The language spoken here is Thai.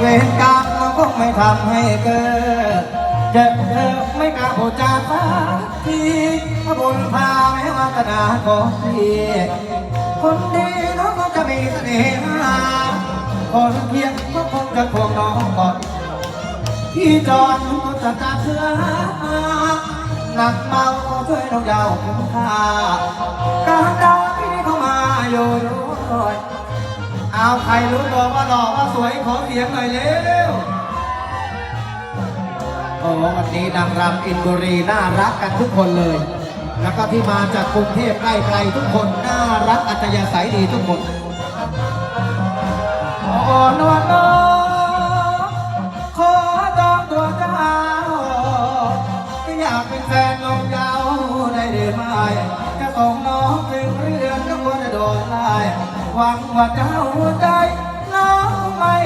เวรกรรมมันคงไม่ทำให้เกิดเจะเธอไม่กล้าพูดจาสักทีพระบุญพาแม้วาสนาของพี่คนดีน้องก็จะมีเสน่หาคนเพียงก็คงจะควงน้องก่อนพี่จอนก็จะตาเถือหนักเมาก็ช่วยเราเดาคุ้มค่า เอาใครรู้ตัวว่าหล่อว่าสวยขอเสียงหน่อยเร็วโอ้วันนี้นางรำอินบุรีน่ารักกันทุกคนเลย แล้วก็ที่มาจากกรุงเทพใกล้ๆทุกคนน่ารักอัธยาศัยดีทุกคนอ่อนนวลน้องขอจองตัวเจ้าอยากเป็นแฟนน้องยาวได้หรือไม่จะส่งน้องถึงเรือนก็ควรจะโดนไล่ หวังว่าเจ้าใจน้องไม่